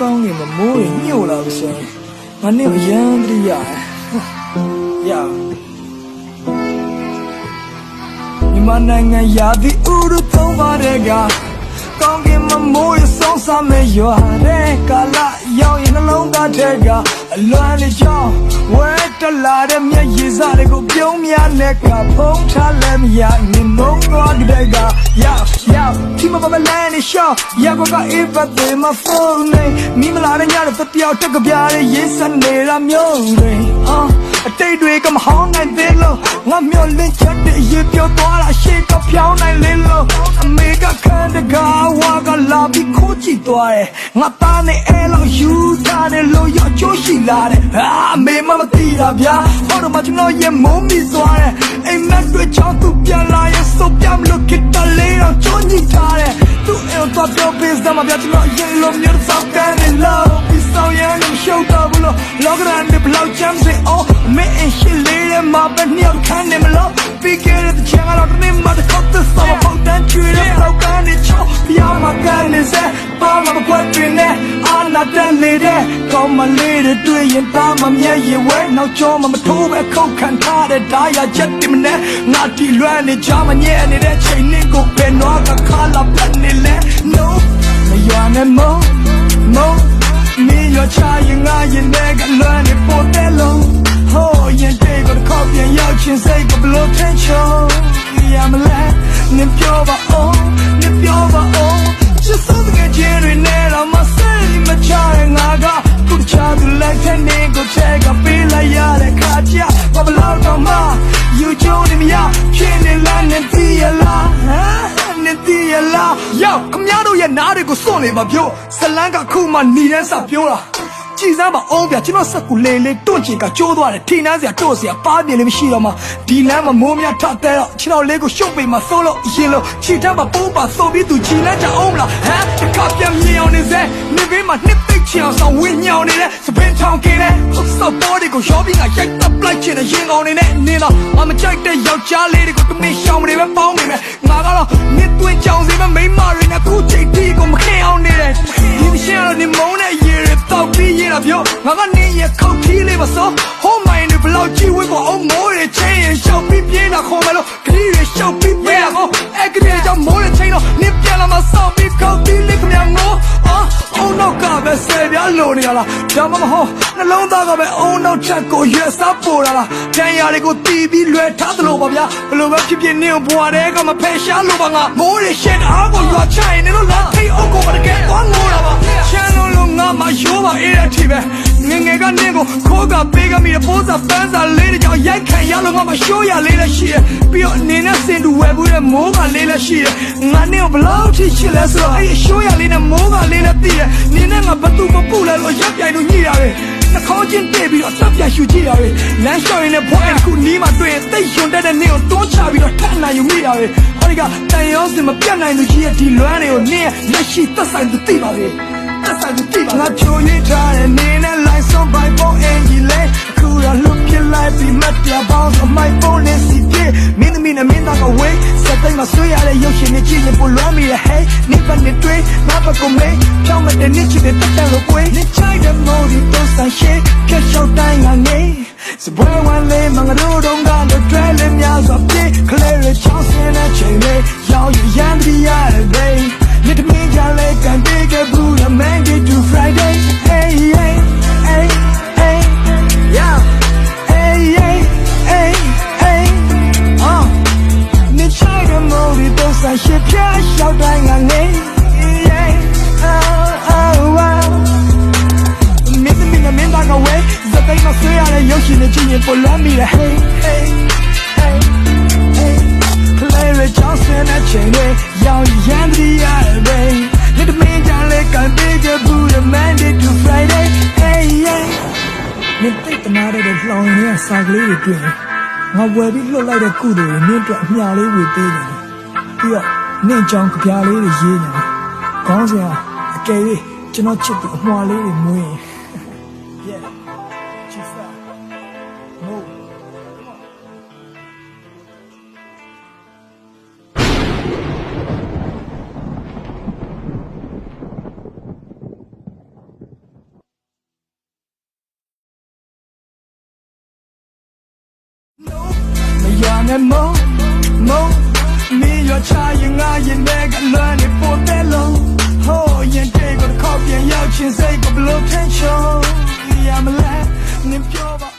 ကောင်းနေမမိုးရင်ညှို့လာလို့ဆိုရင်ငါနဲ့ရမ်းတရရမြန်မာနိုင်ငံရာသီဥတုသုံးပါးတဲ့ကကောင်းကင်မမိုးရဆုံးစမဲ့ရွာတဲ့ကာလရောက်ရင်နှလုံးသားထဲကအလွမ်းလေးချောင်းဝဲတက်လာတဲ့မျက်ရည်စားတွေကိုပြုံးများနဲ့ကဖုံးထားလည်းမရနေမုံသွားကြတဲ့ကရ ရဒီမပပလန်နေရှောင်းရကောကအေးပတ်တယ်မဖုန်းနေမိမလာတဲ့ညတော့တပြောက်တက်ကပြားရဲ့ရေးစနေတာမျိုးတွေအာအတိတ်တွေကမဟောင်းနိုင်သေးလို့ငါမျောလင့်ချက်တဲ့ရေပြောသွားတာရှေ့ကဖြောင်းနိုင်လေလို့အမေကခန္ဓာကဝါကလာပြီးခိုးကြည့်သွားတယ်ငါသားနဲ့အဲလောက်ယူထားတယ်လို့ရောချိုးရှိလာတယ်အာအမေမမသိတာဗျာဟောတော့မှကျွန်တော်ရေမုံမိသွားတယ်အိမ်မက်တွေချောင်းသူပြန်လာရဲ့စုပ်ပြမလို့ခစ်တလေး ရှိလေးရဲ့မှာပဲနှစ်ယောက်ခံနေမလို့ပြီးခဲ့တဲ့ချင်ကတော့တနေ့မှတစ်ခေါက်သစ္စာပေါက်တန်းချွေတဲ့လောက်ကနေချောပြာမကန်နေစေပါမမကွက်တွင်နဲ့အာနာတန်နေတဲ့ကောင်းမလေးတွေတွေ့ရင်ပါမမျက်ရည်ဝဲနောက်ကျောမမထိုးပဲခုတ်ခံထားတဲ့ဓာရချက်တင်မနဲ့ငါတီလွမ်းနေကြမညဲ့နေတဲ့ချိန်နဲ့ကိုပဲနွားက ရောက်ချင်းစိတ်ကဘလို့ထင်ချုံရမလဲနင်ပြောပါအောင်နင်ပြောပါအောင်ချစ်စတဲ့ကြင်တွေနဲ့တော့မစိတ်မချရင်ငါကခုချာသူလိုက်တဲ့နေကိုချက်ကပေးလိုက်ရတဲ့ခါကျဘာဘလို့တော့မှ you join me ရချင်းနေလားနဲ့တီးရလားဟမ်နဲ့တီးရလားယောခမရတို့ရဲ့နားတွေကိုစွန့်နေမှာပြောဇလန်းကခုမှหนีတန်းစာပြောတာ ကြည်စမ်းပါအောင်ပြကျွန်တော်ဆက်ကူလေလေတွန့်ချင်ကကျိုးသွားတယ်ထိနှမ်းစရာတို့စရာပါပြင်းလည်းမရှိတော့မှဒီလမ်းမှာမိုးများထတဲ့တော့ကျွန်တော်လေးကိုရှုပ်ပေမှာသိုးလို့အရင်လို့ခြေထပ်မှာပိုးပါသိုးပြီးသူခြေလန်းချအောင်မလားဟမ်တခါပြန်မြင်အောင်နေစေနေဘေးမှာနှစ်သိချင်အောင်ဆောင်ဝင်းညောင်နေတဲ့စပင်ထောင်ကင်းတဲ့ဟုတ်စော်ပေါ်တွေကိုရောပြီးကရိုက်တပ်ပလိုက်ချင်တဲ့ရင်ကောင်နေနဲ့နေတော့အမကြိုက်တဲ့ယောက်ျားလေးတွေကိုတမင်ရှောင်မနေပဲပေါင်းနေမယ်ငါ ခေါ်မယ်လို့ခရီးတွေရှောက်ပြီးပြင်းတာကိုအဲ့ကလေးကြောင့်မိုးတွေချင်းတော့နင်ပြန်လာမှစောက်ပြီးခောက်ပြီးလေးခမငိုအာအုံနောက်ကပဲဆယ်ပြားလိုနေရလားဒါမှမဟုတ်နှလုံးသားကပဲအုံနောက်ချက်ကိုရွက်စားပေါ်လာလားတန်ရာတွေကိုတီးပြီးလွယ်ထားသလိုပါဗျာဘလို့ပဲဖြစ်ဖြစ်နင်ဘွားတဲ့ကမဖယ်ရှားလို့ပါငါမိုးတွေရှက်အားကိုရွာချရင်လည်းလာထိတ်အုပ်ကိုမတကယ်သွားငိုတာပါချမ်းလုံးလုံးငါမှရိုးပါအေးတဲ့အထိပဲငငယ်ကနင်ကိုခိုးကပေးကမိတဲ့ပိုးစာပန်းစာ လေးတွေကြောင့်ရိုက်ခံရလို့ငါမှရှိုးရလေးလည်းရှိတယ်ပြီးတော့နင်နဲ့စင်တူဝယ်ဘူးတဲ့မိုးကလေးလည်းရှိတယ်ငါနင်ကိုဘလောက်ထိချစ်လဲဆိုတော့အဲ့ဒီရှိုးရလေးနဲ့မိုးကလေးလည်းသိတယ်နင်နဲ့ငါဘသူမပူလဲလို့ရက်ပြိုင်လို့ညှိတာပဲနှခေါင်းချင်းတဲ့ပြီးတော့တပ်ပြရှူကြည့်ရပဲလမ်းလျှောက်ရင်လည်းဘွားတစ်ခုနီးမှတွေ့ရင်တိတ်ရှင်တက်တဲ့နင်ကိုတွန်းချပြီးတော့ထပ်နိုင်ယူမိတာပဲဟောဒီကတန်ရောစင်မပြတ်နိုင်သူကြီးရဲ့ဒီလွမ်းတွေကိုနင်ရဲ့လက်ရှိသက်ဆိုင်သူသိပါပဲသက်ဆိုင်သူသိပါငါချိုးရထားတဲ့နင်နဲ့လိုက်ဆုံးပိုင်ပေါ် အင်ကြီးလေအခုတော့လွတ်ပြလိုက်ပြီးမတ်ပြပေါင်းအမိုက်ပေါ်နဲ့စီပြေမင်းသမီးနဲ့မင်းသားကဝေးစက်တိုင်းမှာဆွေးရတဲ့ရုပ်ရှင်နဲ့ကြည့်ရင်ပိုလွမ်းမိရဲ့ hey နေပါနေတွေ့ငါပကုမေးဖြောင်းမတဲ့နေ့ချစ်တဲ့တက်တယ်လို့ပွေးနေချိုက်တဲ့မိုးဒီတော့ဆိုင်ရှေ့ကက်ချောက်တိုင်းကနေစပွဲဝမ်းလေးမငါတို့တော့ကတော့ ရှိပြရောက်တိုင်းကနေ Oh oh oh မင်းသမီးနဲ့မင်းသားကဝဲဇတိတ်မဆွေးရတဲ့ရုပ်ရှင်နဲ့ကြည့်ရင်ပေါ်လွမ်းမိတယ် Hey hey hey hey Play the Johnson နဲ့ချိန်တွေရောင်ရမ်းပြီးရတယ် baby လက်တမင်းကြောင့်လေကန်ပေးခဲ့ဘူးရ Monday to Friday Hey yeah မင်းတိတ်တနာတဲ့လောင်ရင်းစာကလေးတွေတွေ့ငါဝယ်ပြီးလွတ်လိုက်တဲ့ကုတွေမင်းတို့အမြလေးဝေပေးတယ် ပြီးတော့နေကြောင်ကြပြားလေးတွေရေးနေတယ်။ခေါင်းစဉ်ကအကယ်၍ကျွန်တော်ချစ်သူအမွှာလေးတွေမွေးရင် Yeah, just that. Move. Come on. No, မရနဲ့မုံမုံ ရွာချရင်ငါရင်တဲ့ကလွမ်းနေပေါ်တဲ့လုံးဟိုးရင်တဲ့ကိုခေါ်ပြန်ရောက်ချင်းစိတ်ကဘလို့ထင်ချုံရမလဲနင်ပြောပါ